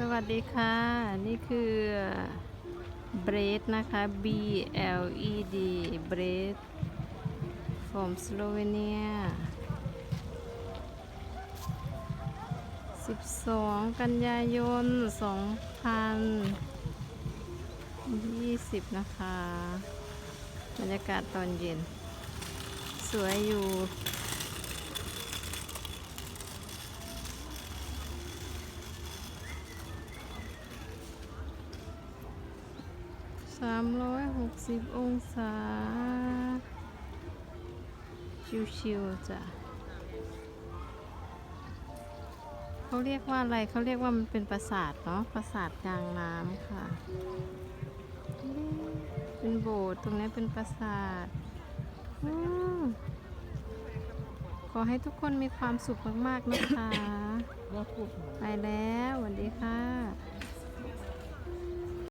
สวัสดีค่ะ นี่คือเบรดนะคะ B L E D เบรด from Slovenia 12 กันยายน 2020 นะคะ บรรยากาศตอนเย็น สวยอยู่ สามร้อยหกสิบองศา ชิวๆจ้ะเขาเรียกว่าอะไรเขาเรียกว่ามันเป็นปราสาทเนาะปราสาทกลางน้ำค่ะ เป็นโบสถ์ตรงนี้เป็นปราสาทอืมขอให้ทุกคนมีความสุขมาก ๆ นะคะ ไปแล้วสวัสดีค่ะ